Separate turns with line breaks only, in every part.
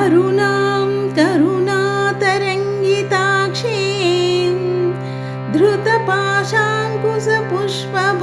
करुणां करुणातरङ्गिताक्षीं धृतपाशाङ्कुशपुष्पभ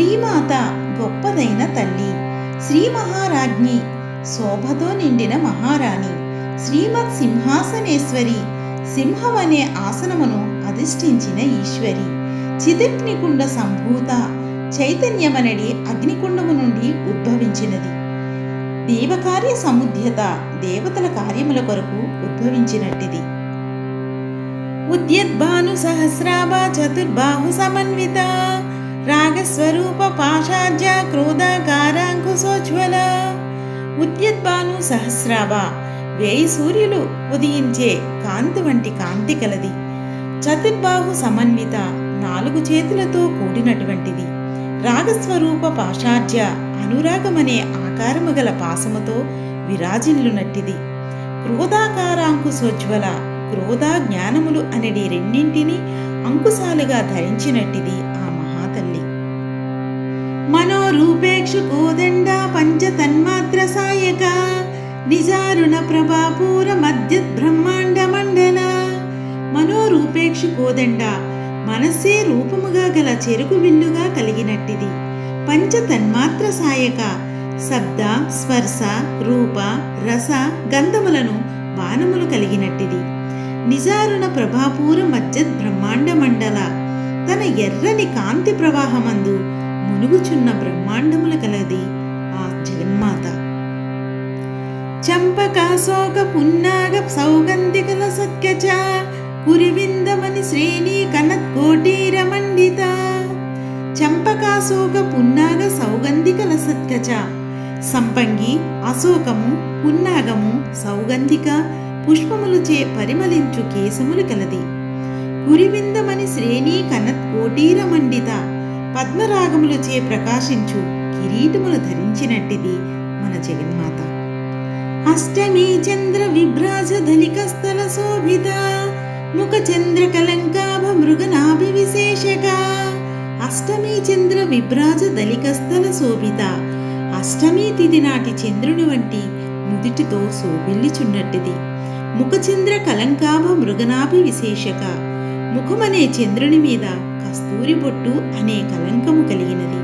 శ్రీమాత గొప్పదైన తల్లి శ్రీ మహారాజ్ఞి శోభతో నిండిన మహారాణి శ్రీమత్ సింహాసనేశ్వరి సింహం అనే ఆసనమును అధిష్ఠించిన ఈశ్వరి చిదగ్నికుండ సంభూత చైతన్యమనడి అగ్నికుండము నుండి ఉద్భవించినది. దేవకార్య సముద్యత దేవతల కార్యముల కొరకు ఉద్భవించినట్టిది. ఉద్యద్భాను సహస్రాభ చతుర్బాహు సమన్విత రాగస్వరూప పాశాద్య క్రోధకారాంకుశోజ్వల ఉద్యద్భాను సహస్రాభ వేయి సూర్యులు ఉదయించే కాంతి వంటి కాంతి కలది. చతుర్బాహు సమన్విత నాలుగు చేతులతో కూడినటువంటిది. రాగస్వరూప పాషాఢ్య అనురాగమనే ఆకారము గల పాసముతో విరాజిల్లునట్టిది. క్రోధాకారాంకుశోజ్వల క్రోధ జ్ఞానములు అనేది రెండింటిని అంకుశాలుగా ధరించినట్టిది ఆ మనోరూపేక్షు కోదండ పంచ తన్మాత్ర సాయక నిజారుణ ప్రభాపూర మధ్యత్ బ్రహ్మాండ మండల మనోరూపేక్షుకోదండ మనస్సే రూపముగా గల చెరుకు విల్లుగా కలిగినట్టిది. పంచ తన్మాత్ర సాయక శబ్ద స్పర్శ రూప రస గంధములను బాణములు కలిగినట్టిది. నిజారుణ ప్రభాపూర మధ్య బ్రహ్మాండ మండల. తన ఎర్రని కాంతి ప్రవాహమందు మునుగుచున్న బ్రహ్మాండముల కలది ఆ జగన్మాత. చంపకాశోక పున్నాగ సౌగంధికల సత్యచ కురివిందమని శ్రేణి కనత్కోటీర మండిత. చంపకాశోక పున్నాగ సౌగంధికల సత్కచ సంపంగి అశోకము పున్నాగము సౌగంధిక పుష్పములుచే పరిమళించు కేశములు కలది. కురివిందమని శ్రేణి కనత్ కోటీర మండిత. పద్మరాగములచే ప్రకాశించు కిరీటములు ధరించినట్టిది మన జగన్మాత. అష్టమి చంద్ర విభ్రాజ ధలికస్థల శోభిత ముఖ చంద్ర కలంకాభ మృగనాభి విశేషక. అష్టమి చంద్ర విభ్రాజ దళికస్థల శోభిత అష్టమి తిథి నాటి చంద్రుని వంటి నుదుటితో శోభిల్లిచున్నట్టిది. ముఖచంద్ర కలంకాభ మృగనాభి విశేషక ముఖమనే చంద్రుని మీద కస్తూరి బొట్టు అనే కలంకము కలిగినది.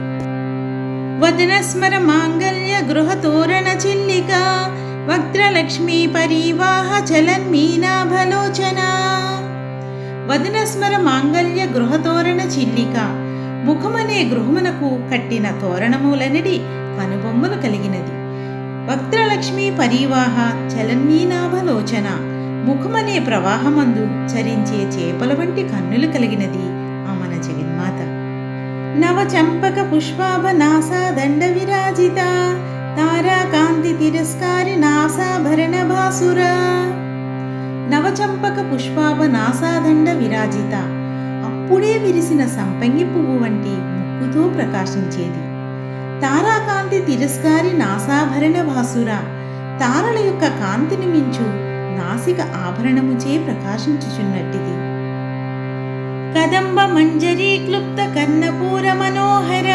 వదనస్మర మాంగల్య గృహ తోరణ చిల్లిక వక్త్రలక్ష్మీ పరివాహ చలన్ మీనాభలోచన. వదనస్మర మాంగల్య గృహ తోరణ చిల్లిక ముఖమనే గృహమునకు కట్టిన తోరణములనడి కనుబొమ్మలు కలిగినది. వక్త్రలక్ష్మి పరివాహ చలన్మీనాభలోచన ముఖమనే ప్రవాహమందు చరించే చేపల వంటి కన్నులు కలిగినది అమన జగన్మాత. నవచంపక పుష్పాభ నాసా దండ విరాజిత తారాకాంతి తిరస్కారి నాసాభరణ భాసుర నవచంపక పుష్పాబ నాసాదండ విరాజిత అప్పుడే విరిసిన సంపంగి పువ్వు వంటి ముక్కుతో ప్రకాశించేది. తారాకాంతి తిరస్కారి నాసాభరణ భాసుర తారల యొక్క కాంతిని మించు నాసిక ఆభరణముచే ప్రకాశించుచున్నట్టిది. కదంబ మంజరీ క్లుప్త కన్నపూర మనోహర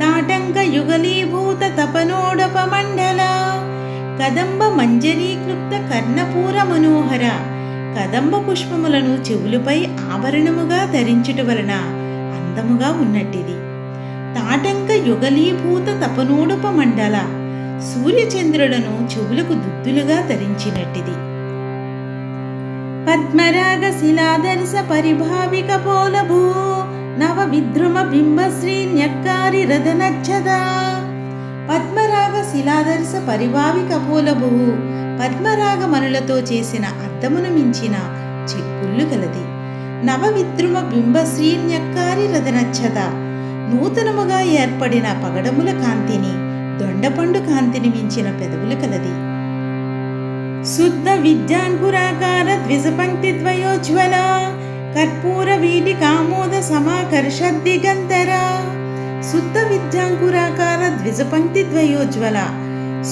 తాటంక యుగలీభూత తపనోడప మండల. కదంబ మంజరీ క్లుప్త కర్ణపూర మనోహర కదంబ పుష్పములను చెవులపై ఆభరణముగా ధరించుట వలన అందముగా ఉన్నట్టిది. తాటంక యుగలీభూత తపనోడప మండల సూర్యచంద్రులను చెవులకు దుద్దులుగా ధరించినట్టిది. పద్మరాగ శిలాదర్శ పరిభావిక పోలభూ నవ విద్రుమ బింబశ్రీ న్యక్కారి రథనచ్చద పద్మరాగ శిలాదర్శ పరిభావిక పోలభూ పద్మరాగ మనులతో చేసిన అద్దమును మించిన చెక్కుళ్ళు కలది. నవ విద్రుమ బింబశ్రీ న్యక్కారి రథనచ్చద నూతనముగా ఏర్పడిన పగడముల కాంతిని దొండపండు కాంతిని మించిన పెదవులు కలది. శుద్ధ విద్యాంకురాకార ద్విజపంక్తి ద్వయోజ్వల కర్పూర వీటి కామోద సమాకర్షద్దిగంతర శుద్ధ విద్యాంకురాకార ద్విజపంక్తి ద్వయోజ్వల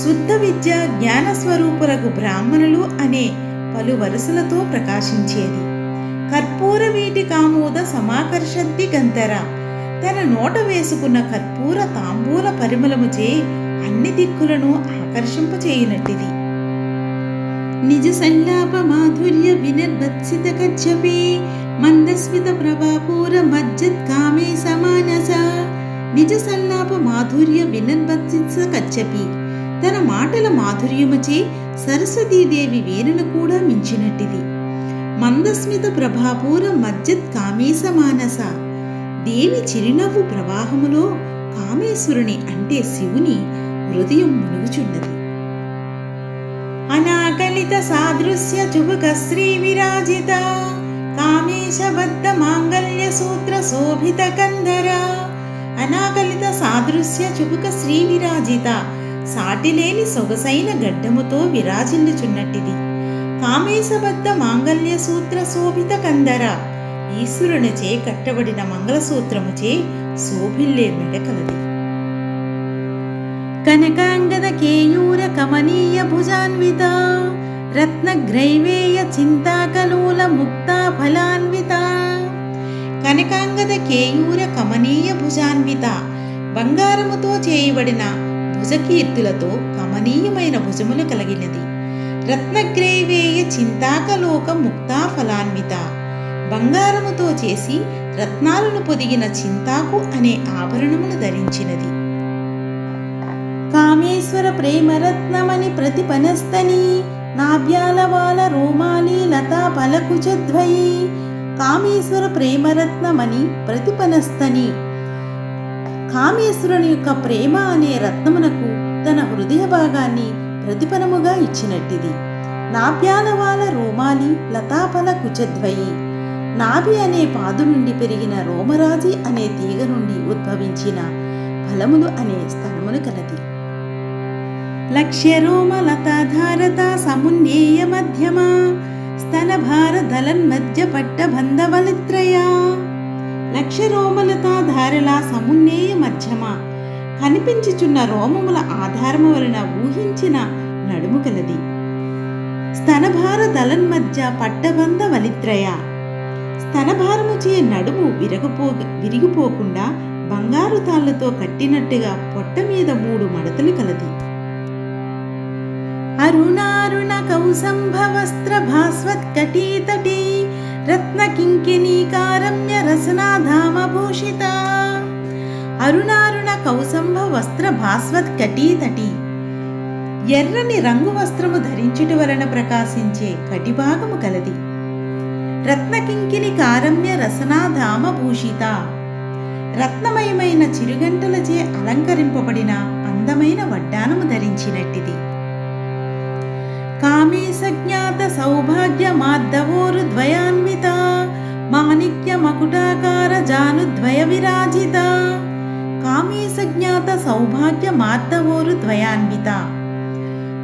శుద్ధ విద్య జ్ఞాన స్వరూపులకు బ్రాహ్మణులు అనే పలు వరుసలతో ప్రకాశించేది. కర్పూర వీటి కామోద సమాకర్షద్ది గంతర తన నోట వేసుకున్న కర్పూర తాంబూల పరిమళముచే అన్ని దిక్కులను ఆకర్షింపచేయునట్టిది. నిజ సంలాప మాధుర్య వినర్భత్సిత కచ్చపి మందస్మిత ప్రభాపూర మజ్జత్ కామే సమానస నిజ సంలాప మాధుర్య వినర్భత్సిత కచ్చపి తన మాటల మాధుర్యముచే సరస్వతీదేవి వీణను కూడా మించినట్టిది. మందస్మిత ప్రభాపూర మజ్జత్ కామేశ మానస దేవి చిరునవ్వు ప్రవాహములో కామేశ్వరుని అంటే శివుని హృదయం మునుగుచున్నది. అనాకలిత సాదృశ్య చుబుక శ్రీ విరాజిత కామేశబద్ధ మాంగల్య సూత్ర శోభిత కందర అనాకలిత సాదృశ్య చుబుక శ్రీ విరాజిత సాటిలేని సొగసైన గడ్డముతో విరాజిల్లుచున్నట్టిది. కామేశబద్ధ మాంగల్య సూత్ర శోభిత కందర ఈశ్వరునిచే కట్టబడిన మంగళసూత్రముచే శోభిల్లే మెడకలది. కనకాంగద కేయూర కమనీయ భుజాన్విత రత్నగ్రైవేయ చింతాకలూల ముక్తా ఫలాన్విత కనకాంగద కేయూర కమనీయ భుజాన్విత బంగారముతో చేయబడిన భుజకీర్తులతో కమనీయమైన భుజములు కలిగినది. రత్నగ్రైవేయ చింతాకలోక ముక్తా ఫలాన్విత బంగారముతో చేసి రత్నాలను పొదిగిన చింతాకు అనే ఆభరణమును ధరించినది. కామేశ్వర ప్రేమరత్నమని ప్రతిపనస్తని నాభ్యాలవాల రోమాలి లతా ఫలకుచద్వయి కామేశ్వర ప్రేమరత్నమని ప్రతిపనస్తని. కామేశ్వరుని యొక్క ప్రేమ అనే రత్నమునకు తన హృదయ భాగాన్ని ప్రతిఫలముగా ఇచ్చినట్టిది. నాభ్యాలవాల రోమాలి లతాఫల కుచద్వయి నాభి అనే పాదు నుండి పెరిగిన రోమరాజి అనే తీగ నుండి ఉద్భవించిన ఫలములు అనే స్థలములు కలది. పట్ట బంధవలిత్రయ లక్ష్య రోమలతాధారల సమున్నేయ మధ్యమ కనిపించుచున్న రోమముల ఆధారము వలన ఊహించిన నడుము కలది స్తనభార దళన్ మధ్య పట్టబంధ వలిత్రయ స్తనభారముచే నడుము విరగపో విరిగిపోకుండా బంగారు తాళ్ళతో కట్టినట్టుగా పొట్ట మీద మూడు మడతలు కలది అరుణారుణ కౌసంభ వస్త్ర భాస్వత్ రసనాధామభూషిత రసనాధామ భూషిత అరుణారుణ కౌసంభ వస్త్ర భాస్వత్ కటీతటి ఎర్రని రంగు వస్త్రము ధరించుట వలన ప్రకాశించే కటిభాగము కలది. రత్నకింకిని కారమ్య రసనాధామ భూషిత రత్నమయమైన చిరుగంటలచే అలంకరింపబడిన అందమైన వడ్డానము ధరించినట్టిది. కామీసజ్ఞాత సౌభాగ్య మాధవోరు ద్వయాన్విత మాణిక్య మకుటాకార జానుద్వయ విరాజిత కామేశజ్ఞాత సౌభాగ్య మాధవోరు ద్వయాన్విత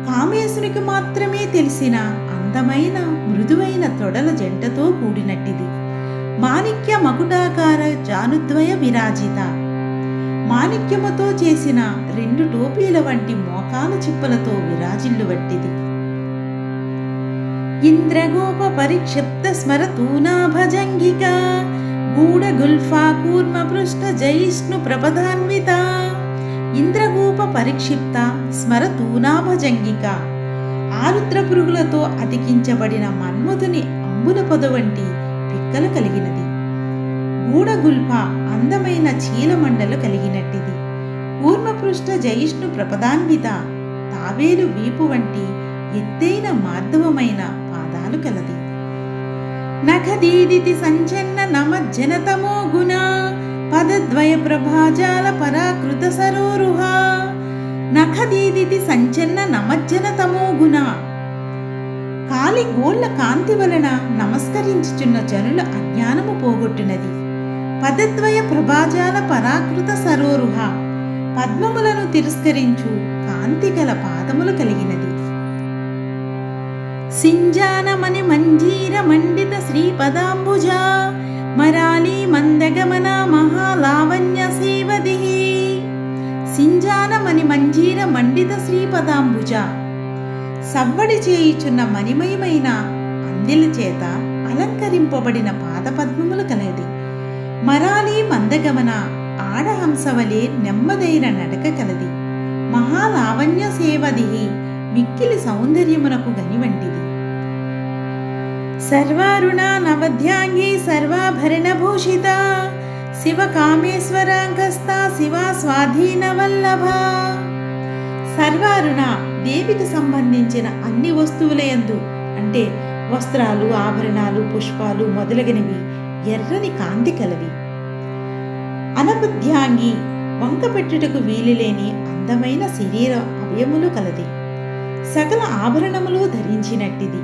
కామేశునికి మాత్రమే తెలిసిన అందమైన మృదువైన తొడల జంటతో కూడినట్టిది. మాణిక్య మకుటాకార జానుద్వయ విరాజిత మాణిక్యముతో చేసిన రెండు టోపీల వంటి మోకాల చిప్పలతో విరాజిల్లు వట్టిది ఇంద్రగోప పరిక్షిప్త స్మరతూనా స్మరతూనాభజంగిక ఆరుద్ర పురుగులతో అతికించబడిన మన్మధుని అంబుల పొద వంటి పిక్కలు కలిగినది. గూఢగుల్ఫ అందమైన చీలమండలు కలిగినట్టిది. కూర్మపృష్ఠ జయిష్ణు ప్రపదాన్విత తావేలు వీపు వంటి ఎత్తైన మార్ధవమైన పాదాలు కలది నఖదీదితి సంచన్న నమజ్జనతమో గుణ పదద్వయ ప్రభాజాల పరాకృత సరోరుహ. నఖదీదితి సంచన్న నమజ్జనతమో గుణ. కాలి గోళ్ళ కాంతి వలన నమస్కరించుచున్న జనుల అజ్ఞానము పోగొట్టినది. పదద్వయ ప్రభాజాల పరాకృత సరోరుహ. పద్మములను తిరస్కరించు కాంతి గల పాదములు కలిగినది. సింజానమని మంజీర మండిత శ్రీపదాంబుజ మరాళీ మందగమన మహాలావణ్య సేవది సింజానమని మంజీర మండిత శ్రీపదాంబుజ సవ్వడి చేయుచున్న మణిమయమైన అందిల చేత అలంకరింపబడిన పాదపద్మములు కలది. మరాలి మందగమన ఆడహంసవలే నెమ్మదైన నడక కలది. మహాలావణ్య సేవదిహి. మిక్కిలి సౌందర్యమునకు గనివంటిది సర్వారుణ నవధ్యాంగి సర్వాభరణ భూషిత శివ కామేశ్వరాంకస్త శివ స్వాధీన వల్లభ. సర్వారుణ దేవికి సంబంధించిన అన్ని వస్తువుల వస్తువులయందు అంటే వస్త్రాలు ఆభరణాలు పుష్పాలు మొదలగినవి ఎర్రని కాంతి కలవి. అనబుద్ధ్యాంగి వంక పెట్టుటకు వీలులేని అందమైన శరీర అవయములు కలది. సకల ఆభరణములు ధరించినట్టిది.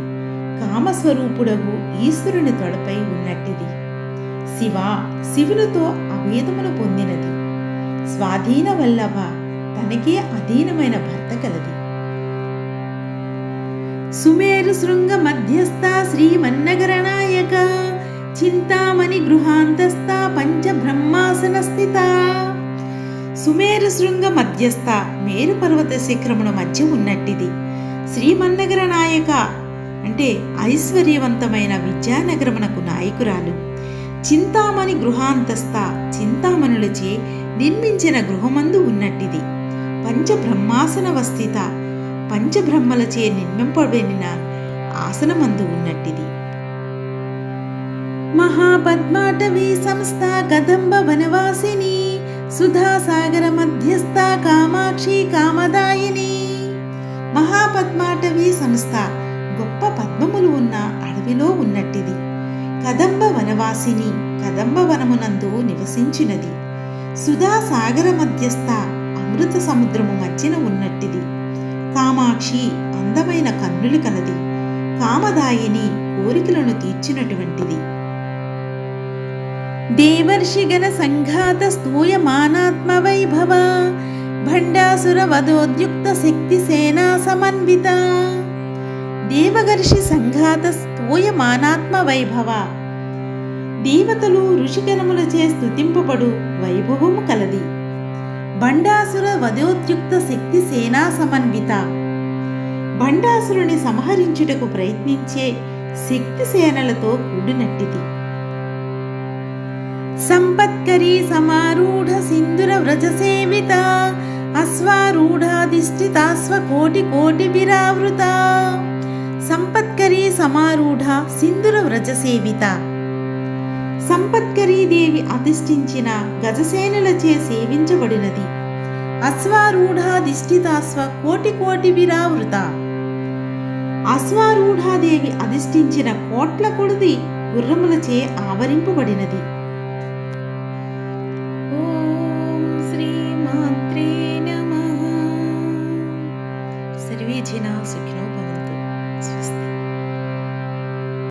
కామస్వరూపుడగు ఈశ్వరుని తొడపై ఉన్నట్టిది. శివ శివునితో అభేదమును పొందినది. స్వాధీన వల్లభ తనకే అధీనమైన భర్త కలది. సుమేరు శృంగ మధ్యస్థ శ్రీమన్నగరనాయక చింతామణి గృహాంతస్థ పంచ బ్రహ్మాసన స్థిత. సుమేరు శృంగ మధ్యస్థ మేరు పర్వత శిఖరమును మధ్య ఉన్నట్టిది. శ్రీమన్నగర నాయక అంటే ఐశ్వర్యవంతమైన విద్యానగరమునకు నాయకురాలు. చింతామణి గృహాంతస్థ చింతామణులచే నిర్మించిన గృహమందు ఉన్నట్టిది. పంచబ్రహ్మాసన వస్థిత పంచబ్రహ్మలచే నిర్మింపబడిన ఆసనమందు ఉన్నట్టిది. మహాపద్మాటవీ సంస్థ కదంబ వనవాసిని సుధాసాగర మధ్యస్థ కామాక్షి కామదాయిని మహాపద్మాటవీ సంస్థ గొప్ప పద్మములు ఉన్న అడవిలో ఉన్నట్టిది. కదంబ వనవాసిని కదంబ వనమునందు నివసించినది. సుధాసాగర మధ్యస్థ అమృత సముద్రము మధ్యన ఉన్నట్టిది. కామాక్షి అందమైన కన్నులు కలది. కామదాయిని కోరికలను తీర్చినటువంటిది. దేవర్షిగణ సంఘాత స్తూయమానాత్మ వైభవ భండాసుర వదోద్యుక్త శక్తి సేనా సమన్విత. దేవగర్షి సంఘాత స్తూయమానాత్మ వైభవ. దేవతలు ఋషిగణములచే స్థుతింపబడు వైభవము కలది. భండాసుర వదోద్యుక్త శక్తి సేనా సమన్విత. భండాసురుని సంహరించుటకు ప్రయత్నించే శక్తి సేనలతో కూడినట్టిది. సంపత్కరీ సమారూఢ సింధుర వ్రజ సేవిత. అశ్వారూఢాధిష్ఠితాశ్వ కోటి కోటి విరావృత సంపత్కరీ సమారూఢ సింధుర వ్రజ సేవిత సంపత్కరీ దేవి అధిష్ఠించిన గజసేనులచే సేవించబడినది. అశ్వారూఢాధిష్ఠితాశ్వ కోటి కోటి విరావృత అశ్వారూఢాదేవి అధిష్ఠించిన కోట్ల కొడుది గుర్రములచే ఆవరింపబడినది.